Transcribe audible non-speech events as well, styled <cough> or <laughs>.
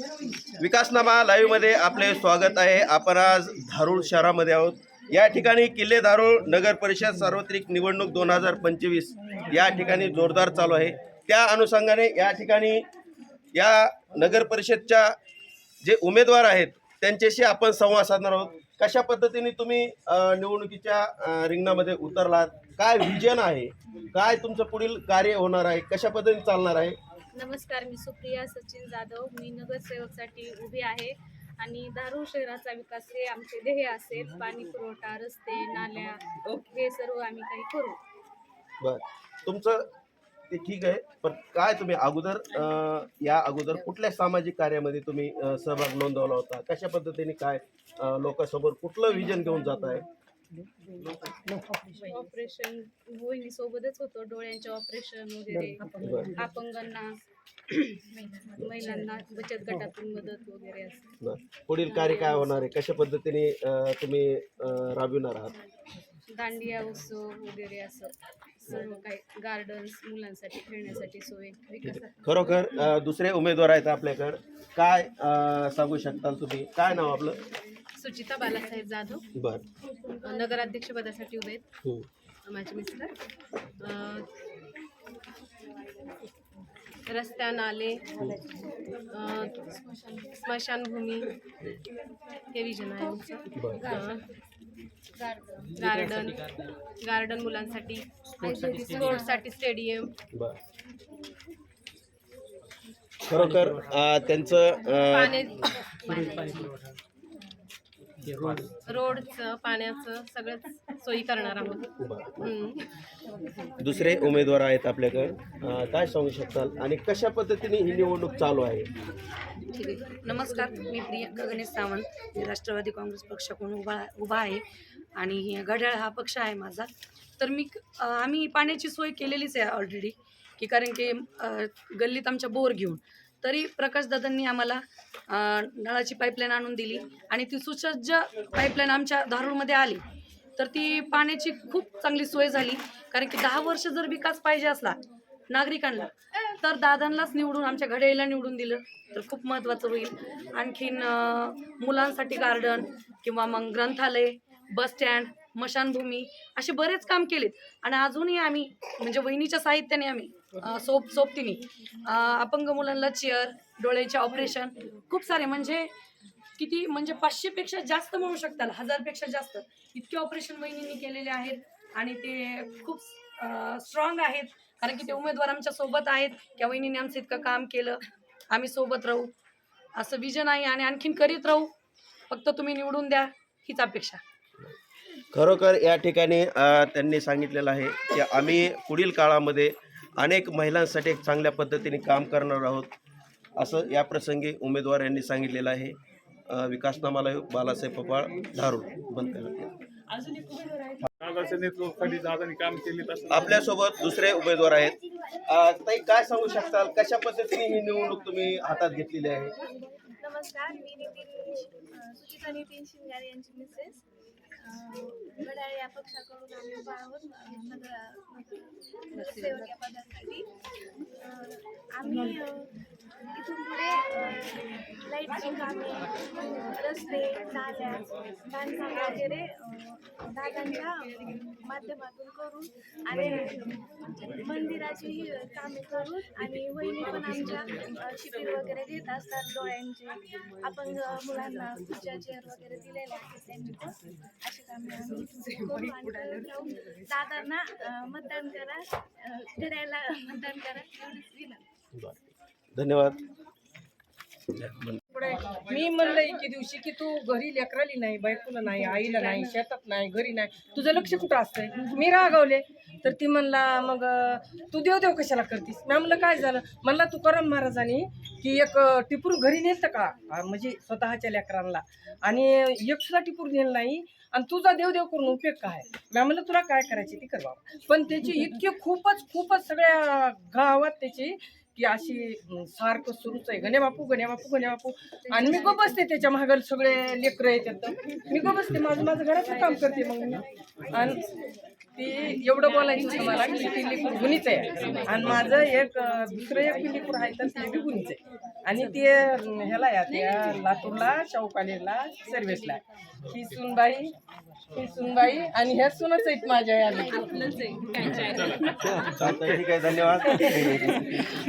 विकासनामा लाईव्हमध्ये आपले स्वागत आहे. आपण आज धारूळ शहरामध्ये आहोत. या ठिकाणी किल्ले धारूळ नगर परिषद सार्वत्रिक निवडणूक दोन हजार पंचवीस या ठिकाणी जोरदार चालू आहे. त्या अनुषंगाने या ठिकाणी या नगर परिषदच्या जे उमेदवार आहेत त्यांच्याशी आपण संवाद साधणार आहोत. कशा पद्धतीने तुम्ही निवडणुकीच्या रिंगणामध्ये उतरलात? काय विजन आहे? काय तुमचं पुढील कार्य होणार आहे? कशा पद्धतीने चालणार आहे? नमस्कार मी सुप्रिया सचिन जाधव. मी नगरसेवकसाठी उभी आहे आणि धारूर शहराचा विकास हे आमचे ध्येय असेल. पाणी पुरवठा रस्ते नाल्या हे सर्व आम्ही काही करू. बर. तुमचं ते ठीक आहे पण काय तुम्ही अगोदर अं, या अगोदर कुठल्या सामाजिक कार्यामध्ये तुम्ही अं, सहभाग नोंदवला होता? कशा पद्धतीने काय अं, लोकांसमोर कुठलं विजन घेऊन जात आहे ऑपरेशन मोहिनी सोबतच होतो डोळ्यांचे ऑपरेशन वगैरे. अपंगांना महिलांना बचत गटातून मदत वगैरे असते. पुढील कार्य काय होणार आहे. कशा पद्धतीने तुम्ही राबविणार आहात? दांडिया उत्सव वगैरे असं. सर्व काही गार्डन्स मुलांसाठी खेळण्यासाठी सोय खरोखर दुसरे उमेदवार आहेत आपल्याकडं. काय सांगू शकताल तुम्ही? काय नाव आपलं? सुचिता बालासाहेब जाधव. बर. नगराध्यक्षपदासाठी उभे आहेत. हं. माझे मिस्टर. अं, रस्त्या नाले अं, स्मशानभूमी हे विजन आहे. बरं. गार्डन गार्डन मुलांसाठी स्पोर्ट्ससाठी स्टेडियम. बर. खरोखर अं, त्यांचं अं, पाणी रोडचं पाण्याचं सगळंच सोयी करणार आहोत. हम्म. दुसरे उमेदवार आहेत आपल्याकडे. अं, काय सांगू शकताल? आणि कशा पद्धतीने ही निवडणूक चालू आहे? ठीक आहे. नमस्कार मी प्रियंका गणेश सावंत. मी राष्ट्रवादी काँग्रेस पक्षाकडून उभा उभा आहे. आणि घड्याळ हा पक्ष आहे माझा. तर मी अ, आम्ही पाण्याची सोय केलेलीच आहे ऑलरेडी की कारण की अ, गल्लीत आमच्या बोर घेऊन. तरी प्रकाशदादांनी आम्हाला नळाची पाईपलाईन आणून दिली. आणि ती सुसज्ज पाईपलाईन आमच्या धारूरमध्ये आली. तर ती पाण्याची खूप चांगली सोय झाली. कारण की दहा वर्ष जर विकास पाहिजे असला नागरिकांना तर दादांनाच निवडून आमच्या घड्याळीला निवडून दिलं. तर खूप महत्त्वाचं होईल. आणखीन मुलांसाठी गार्डन किंवा मग ग्रंथालय बस स्टँड मशानभूमी असे बरेच काम केलेत. आणि अजूनही आम्ही म्हणजे वहिनीच्या साहित्याने आम्ही सोप सोबतीने अपंग मुलांना चेअर डोळ्याचे ऑपरेशन खूप सारे म्हणजे किती म्हणजे पाचशेपेक्षा जास्त म्हणू शकताल हजारपेक्षा जास्त इतके ऑपरेशन वहिनींनी केलेले आहेत. आणि ते खूप स्ट्रॉंग आहेत. कारण की ते उमेदवार आमच्यासोबत आहेत. त्या वहिनीने आमचं इतकं काम केलं. आम्ही सोबत राहू. असं विजन आहे आणि आणखीन करीत राहू. फक्त तुम्ही निवडून द्या. हीच अपेक्षा. खरोखर या ठिकाणी त्यांनी सांगितलेलं आहे की आम्ही पुढील काळामध्ये अनेक महिलांसाठी एक चांगल्या पद्धतीने काम करणार आहोत. असं या प्रसंगी उमेदवार यांनी सांगितलेलं आहे. विकासनामाला बालासाहेब पपाळ धारूर बंद करण्यात आपल्यासोबत दुसरे उमेदवार आहेत. ताई काय सांगू शकताल? कशा पद्धतीने ही निवडणूक तुम्ही हातात घेतलेली आहे? नमस्कार मी नितीन सुचिता नितीन शिंगारे यांची मिसेस. पक्षाकडून आम्ही उभा आहोत या पदासाठी. आम्ही इथून पुढे लाईटची कामे रस्ते नाल्या बांधकाम वगैरे दादांच्या माध्यमातून करून आणि मंदिराचीही कामे करून आणि वहिनी पण आमच्या शिबिर वगैरे घेत असतात डोळ्यांचे. अपंग मुलांना खुर्च्या चेअर वगैरे दिलेल्या आहेत त्यांनी पण. अशी कामे आम्ही करू आणि जाऊन दादांना मतदान करा फिरायला मतदान करा एवढीच विनंती धन्यवाद. मी म्हणलं एके दिवशी की तू घरी लेकराली नाही बायकोला नाही आईला नाही शेतात नाही घरी नाही. तुझं लक्ष कुठं असतंय? मी रागवले. तर ती म्हणला मग तू देव देव कशाला करतीस? मी म्हणलं काय झालं? म्हणला तू करम महाराजांनी की एक टिपूर घरी नेलं का? म्हणजे स्वतःच्या लेकरांना आणि एक सुद्धा टिपूर नेलं नाही. आणि तुझा देवदेव करून उपयोग काय? मी म्हणलं तुला काय करायची ती कर बाबा. पण त्याची इतके खूपच खूपच सगळ्या गावात त्याची की अशी सारखं सुरूच आहे. गणे बापू गणे बापू गणे बापू. आणि मी गो बसते त्याच्या मागं सगळे लेकरं येतात मी गो बसते माझं माझं घराचं काम करते मग मी. आणि ती एवढं बोलायचं मला की ती लेकूर गुणीच आहे. आणि माझं एक दुसरं एक लेकूर आहे तर ते बी गुणीच आहे. आणि ते ह्याला या त्या लातूरला शाहू कॉलेजला सर्व्हिसला आहे. ही सुनबाई ही सुनबाई आणि ह्या सुनच आहेत माझ्या या ठीक आहे. धन्यवाद. <laughs>